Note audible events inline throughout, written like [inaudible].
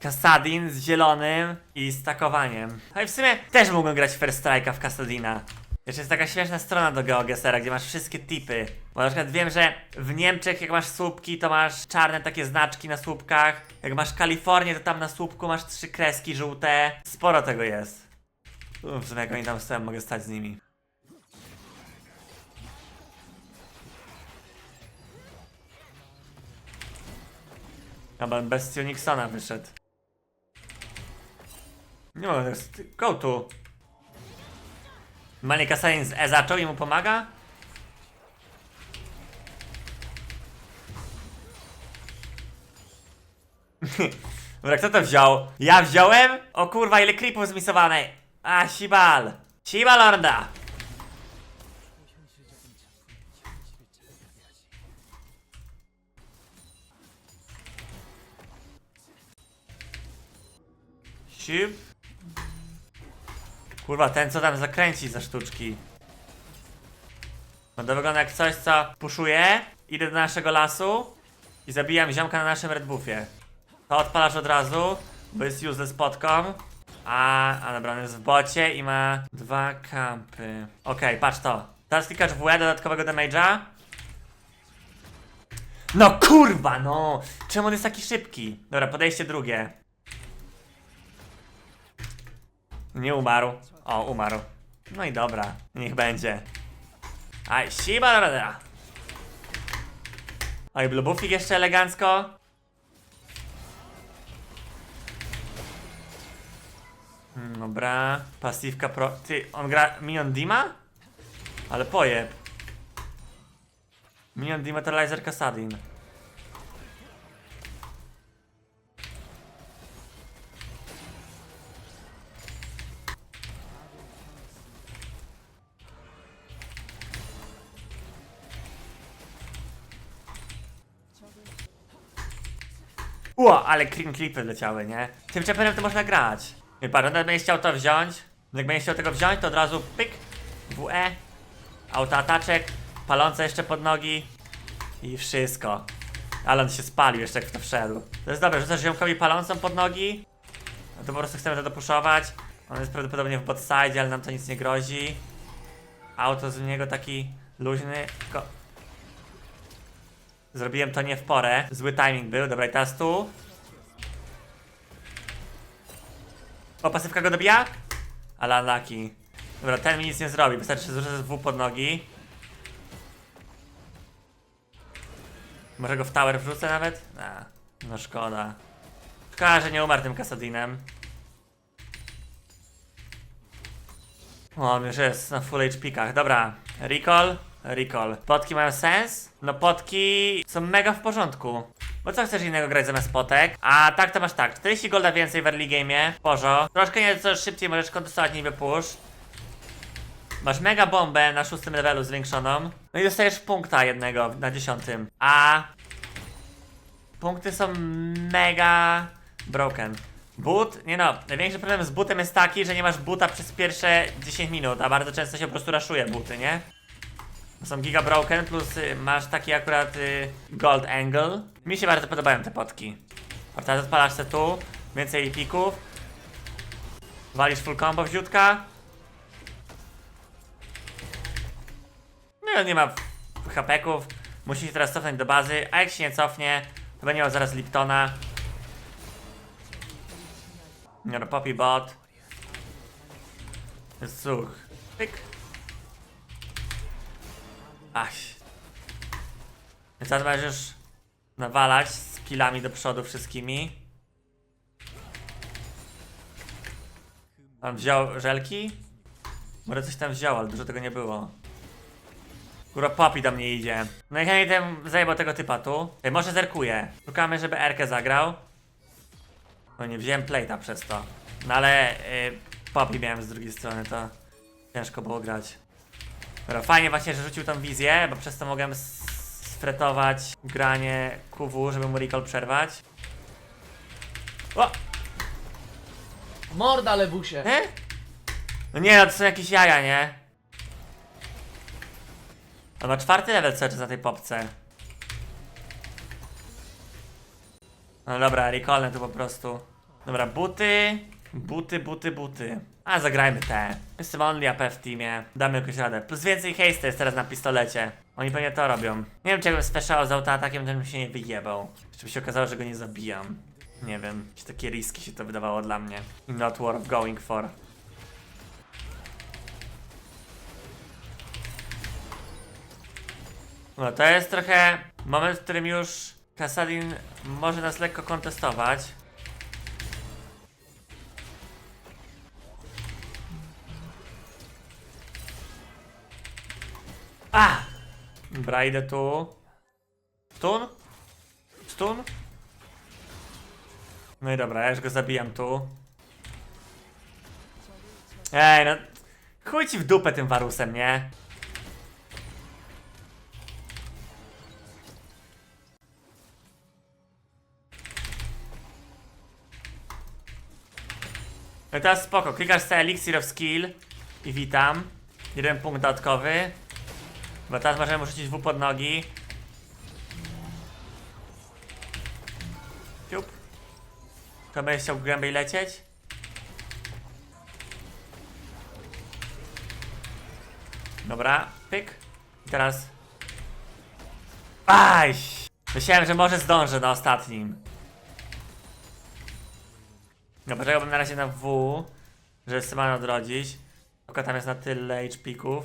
Kasadin z zielonym i stakowaniem. No i w sumie też mógłbym grać First Strike'a w Kasadina. Jeszcze jest taka śmieszna strona do GeoGesera, gdzie masz wszystkie tipy. Bo na przykład wiem, że w Niemczech jak masz słupki, to masz czarne takie znaczki na słupkach. Jak masz Kalifornię, to tam na słupku masz trzy kreski żółte. Sporo tego jest. Uff, w sumie jak oni tam stoją, mogę stać z nimi. Chyba bez Styoniksona wyszedł. Mogę teraz. Go tu. Malika Science E zaczął i mu pomaga? [laughs] Dobra, kto to wziął? Ja wziąłem? O kurwa, ile creepów zmisowanej. A, Sibal. Sibal Orda. Kurwa, ten co tam zakręci za sztuczki. To wygląda jak coś, co puszuje. Idę do naszego lasu i zabijam ziomka na naszym Red Buffie. To odpalasz od razu, bo jest useless potką. A, a dobra, on jest w bocie i ma dwa kampy. Okej, patrz to. Teraz klikasz w dodatkowego damage'a. No kurwa, no! Czemu on jest taki szybki? Dobra, podejście drugie. Nie umarł. O, umarł. No i dobra, niech będzie. Aj, siba dobra. Oj, blubufik jeszcze elegancko. Mm, Dobra, pasywka pro... Ty, on gra Minion Dima? Ale pojeb. Minion Dematerializer Kasadin. Ło, ale clean clipy leciały, nie? Tym czeperem to można grać. Nie patrz, nawet będziesz chciał to wziąć. Jak będziesz chciał tego wziąć, to od razu pyk, WE, autoataczek, palące jeszcze pod nogi i wszystko. Ale on się spalił jeszcze jak w to wszedł. To jest dobre, rzucasz ziomkowi palącą pod nogi, no to po prostu chcemy to dopuszować. On jest prawdopodobnie w bot side, ale nam to nic nie grozi. Auto z niego taki luźny, tylko Zrobiłem to nie w porę. Zły timing był. Dobra, i teraz tu. O, pasywka go dobija? Ale unlucky. Dobra, ten mi nic nie zrobi. Wystarczy, że zrzucę W pod nogi. Może go w tower wrzucę nawet? A, no szkoda. Szkoda, że nie umarł tym Kasadinem. O, on już jest na full HP-kach. Dobra, recall. Recall. Potki mają sens? No potki są mega w porządku. Bo co chcesz innego grać zamiast potek? A tak to masz tak, 40 golda więcej w early game'ie, porzo. Troszkę nieco szybciej możesz kontestować niby push. Masz mega bombę na szóstym levelu zwiększoną. No i dostajesz punkta jednego na dziesiątym. A punkty są mega broken. But, nie no, największy problem z butem jest taki, że nie masz buta przez pierwsze 10 minut, a bardzo często się po prostu raszuje buty, nie? Są giga broken, plus y, masz taki akurat y, gold angle. Mi się bardzo podobają te potki. A teraz odpalasz se tu, więcej pików. Walisz full combo wziutka. No i on nie ma hapeków. Musi się teraz cofnąć do bazy, a jak się nie cofnie, to będzie miał zaraz Liptona. No, Poppy bot. Zuch. Pyk. Więc teraz nawalać z killami do przodu wszystkimi. On wziął żelki? Może coś tam wziął, ale dużo tego nie było. Kurwa, Poppy do mnie idzie. No i chętnie ten zajebał tego typa tu. Ej, może zerkuje. Szukamy, żeby Erkę zagrał. No nie wziąłem plate'a przez to. No ale y, Poppy miałem z drugiej strony, to ciężko było grać. Dobra, fajnie właśnie, że rzucił tą wizję, bo przez to mogłem sfretować granie QW, żeby mu recall przerwać. O! Morda lewusie. E? No nie, no to są jakieś jaja, nie? On ma czwarty level cały czas na tej popce. No dobra, recallnę tu po prostu. Dobra, buty, buty, buty, buty. A, zagrajmy te. Jestem only AP w teamie. Damy jakąś radę. Plus więcej haste jest teraz na pistolecie. Oni pewnie to robią. Nie wiem, czy jakbym special z autoatakiem, to bym się nie wyjebał. Jeszcze by się okazało, że go nie zabijam. Nie wiem. Jakieś takie riski się to wydawało dla mnie. Not worth going for. No to jest trochę moment, w którym już Kasadin może nas lekko kontestować. A! Dobra, idę tu. Stun? Stun? No i dobra, ja już go zabijam tu. Ej, no. Chuj ci w dupę tym warusem, nie? No teraz spoko, klikasz sobie Elixir of Skill i witam. Jeden punkt dodatkowy. Bo teraz możemy rzucić W pod nogi. Ciup. Kto będzie chciał głębiej lecieć? Dobra, pyk. I teraz... Aj! Myślałem, że może zdążę na ostatnim. No poczekałbym na razie na W, żeby Syman odrodzić. Tylko tam jest na tyle HP-ków.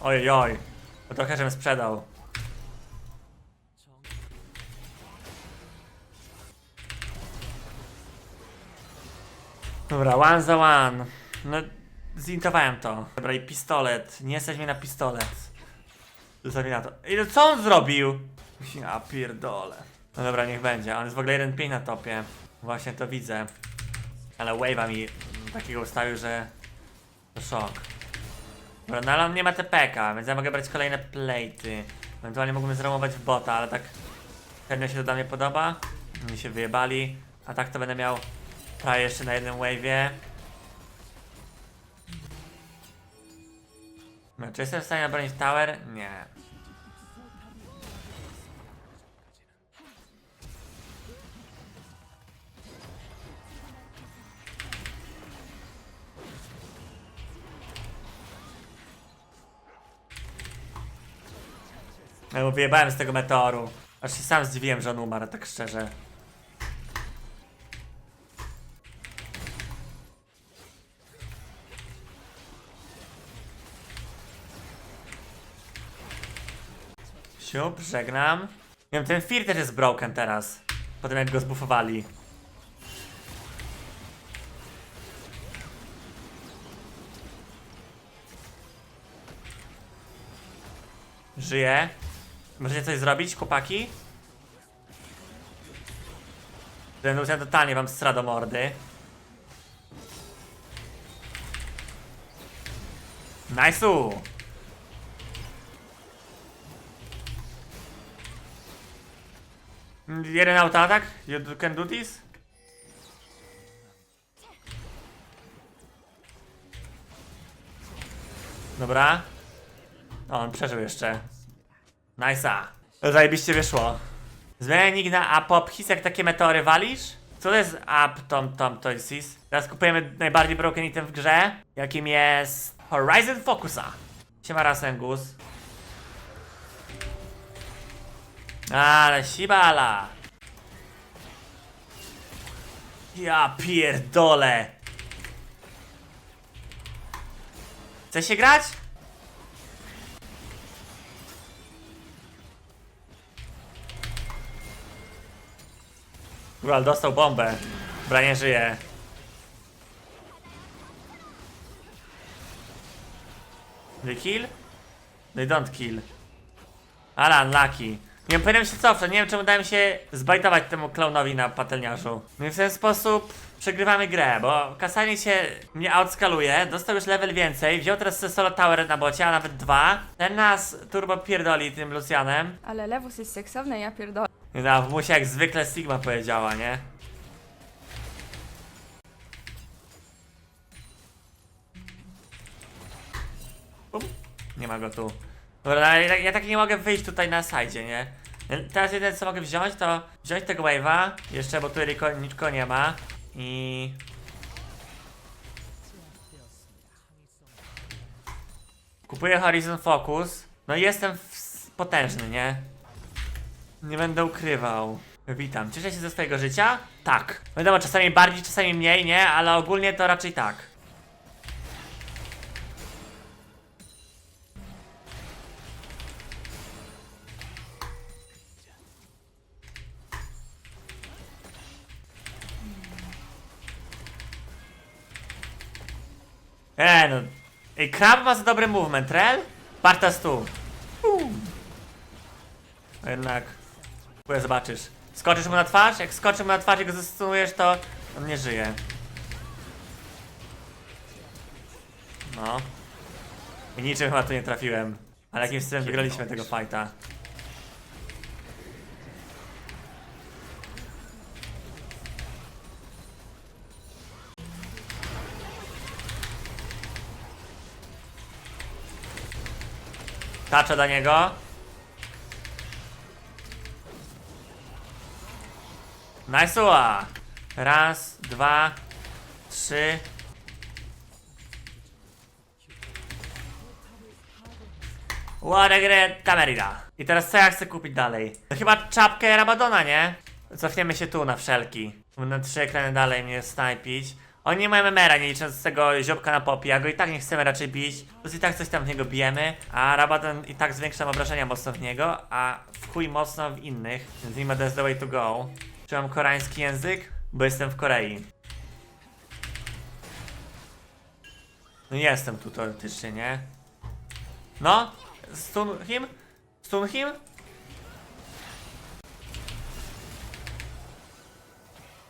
Oj, oj. To trochę żebym sprzedał. Dobra, one za one. No, zintowałem to. Dobra, i pistolet. Nie stać mnie na pistolet. Zostawię na to. I no co on zrobił? Ja pierdolę. No dobra, niech będzie. On jest w ogóle 1-5 na topie. Właśnie to widzę. Ale wave'a mi takiego ustawił, że... To szok. Dobra, no ale on nie ma TPK, więc ja mogę brać kolejne platy. Ewentualnie mógłbym zromować w bota, ale tak... Pewnie się to dla mnie podoba. Mi się wyjebali. A tak to będę miał prawie jeszcze na jednym wave'ie. No, czy jestem w stanie obronić tower? Nie. Ja mu wyjebałem z tego meteoru. Aż się sam zdziwiłem, że on umarł, tak szczerze. Siup, żegnam. Nie wiem, ten Fear też jest broken teraz. Po tym jak go zbufowali. Żyje. Możecie coś zrobić, chłopaki? Ten Lucian totalnie wam stra do mordy. Nice'u! Jeden autoatak? You can do this? Dobra. O, on przeżył jeszcze. Nice'a. Zajebiście wyszło. Zmieniaj na Apophis, jak takie meteory walisz? Co to jest Up Tom Tom Toysis? Teraz kupujemy najbardziej broken item w grze, jakim jest Horizon Focusa. Siema Rasengus. Ale sibala. Ja pierdolę. Chce się grać? Góral dostał bombę. Bra nie żyje. They kill? They don't kill. Ale unlucky. Nie wiem, powinienem się cofnąć. Nie wiem, czemu dałem się zbajtować temu klaunowi na patelniarzu. No i w ten sposób przegrywamy grę, bo Kasanie się mnie outskaluje, dostał już level więcej, wziął teraz sobie solo tower na bocie, a nawet dwa. Ten nas turbo pierdoli tym Lucianem. Ale lewus jest seksowny, ja pierdolę. No, w musie jak zwykle Sigma powiedziała, nie? Bum. Nie ma go tu. Dobra, ale ja, ja tak nie mogę wyjść tutaj na sajdzie, nie? Teraz jedyne co mogę wziąć, to wziąć tego wave'a, jeszcze, bo tu niko, nikogo nie ma. I... Kupuję Horizon Focus. No i jestem potężny, nie? Nie będę ukrywał. Witam. Cieszę się ze swojego życia? Tak. Wiadomo, czasami bardziej, czasami mniej, nie? Ale ogólnie to raczej tak. E no. Ej, Krab ma za dobry movement, rel? Partas tu. Bum. A Jednak. Chuja zobaczysz. Skoczysz mu na twarz? Jak skoczysz mu na twarz i go zastosujesz, to on nie żyje. No. I niczym chyba tu nie trafiłem. Ale jakimś cudem wygraliśmy tego fighta. Tacza do niego. Nice'ua! Raz, dwa, trzy. What a great Camerida. I teraz co ja chcę kupić dalej? No chyba czapkę Rabadona, nie? Cofniemy się tu na wszelki. Na trzy ekrany dalej mnie snajpić. Oni nie mają memera, nie licząc tego ziobka na popie, a go i tak nie chcemy raczej bić. Plus i tak coś tam w niego bijemy, a Rabadon i tak zwiększam obrażenia mocno w niego, a w chuj mocno w innych. Więc mimo that's the way to go. Czy mam koreański język? Bo jestem w Korei. No jestem tu teoretycznie, nie? No? Stun him? Stun him?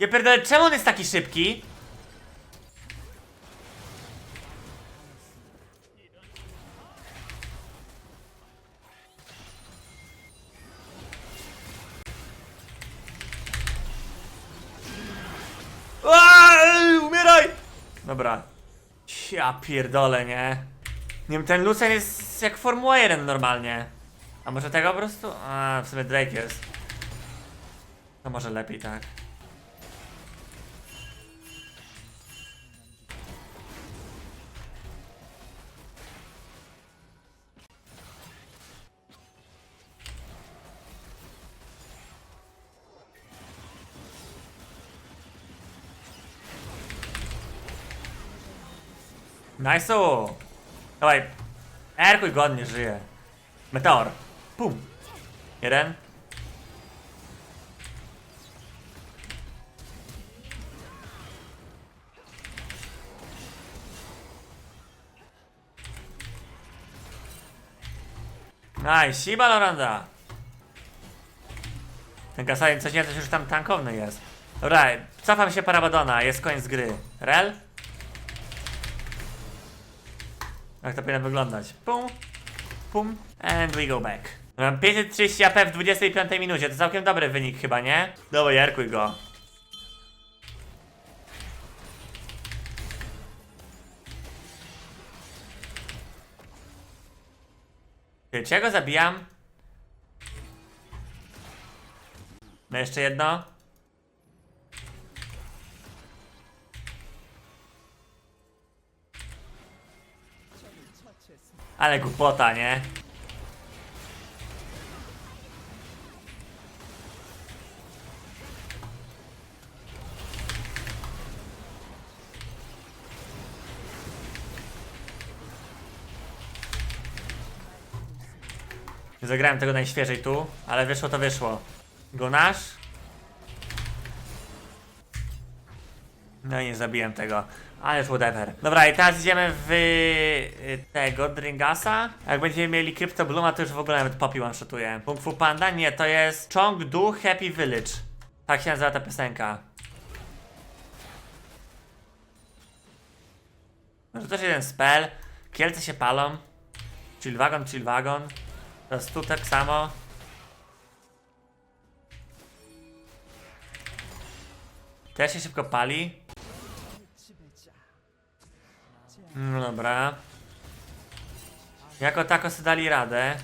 Ja pierdolę, czemu on jest taki szybki? Ja pierdolę, nie? Nie wiem, ten Lucian jest jak Formuła 1 normalnie. A może tego po prostu? A, w sumie Drake jest. No może lepiej, tak. Nice'u! Dawaj. Erkuj godnie żyje. Meteor. Pum. Jeden. Nice, Shiba Loranda. Ten Kasarin coś nie coś już tam tankowny jest. Dobra, cofam się Parabadona, jest koniec gry. Rel? Jak to powinno wyglądać? Pum, pum, and we go back. Mam 530 AP w 25 minucie, to całkiem dobry wynik chyba, nie? Dobra, jarkuj go. Czy zabijam? No jeszcze jedno. Ale głupota, nie? Zagrałem tego najświeżej tu, ale wyszło to wyszło. Gonasz? No i nie zabiłem tego. Ale whatever. Dobra, i teraz idziemy w y, tego Dringasa. Jak będziemy mieli Crypto Blooma, to już w ogóle nawet Poppy one shotuje. Kung Fu Panda? Nie, to jest Chongdu Happy Village. Tak się nazywa ta piosenka. Może też jeden spell. Kielce się palą. Chill wagon, chill wagon. Teraz tu tak samo. Też się szybko pali. No dobra. Jako tako sobie dali radę.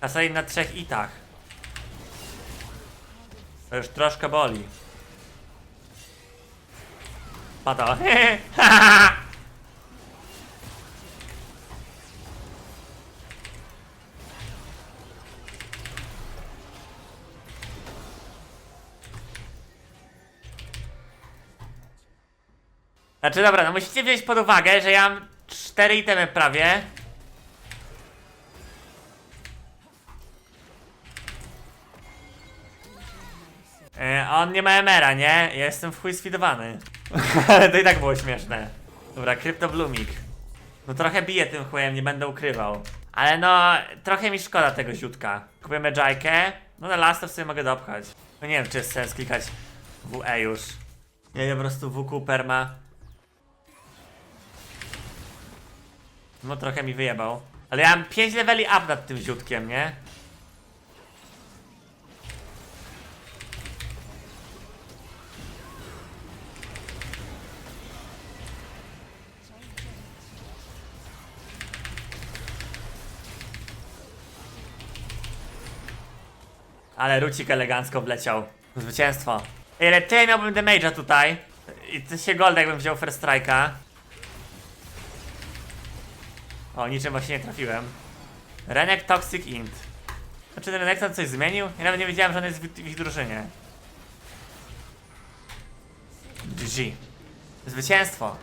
A na trzech itach. To już troszkę boli. Pada. [laughs] Znaczy dobra, no musicie wziąć pod uwagę, że ja mam cztery itemy prawie. E, on nie ma emera, nie? Ja jestem w chuj sfidowany. [laughs] Ale to i tak było śmieszne. Dobra, Crypto Bloomik. No trochę bije tym chujem, nie będę ukrywał. Ale no, trochę mi szkoda tego ziutka. Kupujemy Jajkę. No na lastę w sobie mogę dopchać. No nie wiem, czy jest sens klikać WE już. Nie, po prostu WQ perma. No trochę mi wyjebał. Ale ja mam 5 leveli up nad tym ziutkiem, nie? Ale Rucik elegancko wleciał. Zwycięstwo. Ile ty miałbym damage'a tutaj? I to się gold jakbym wziął first strike'a. O, niczym właśnie nie trafiłem. Renek Toxic Int. Znaczy ten Renek tam coś zmienił? Ja nawet nie wiedziałem, że on jest w, w ich drużynie. GG. Zwycięstwo.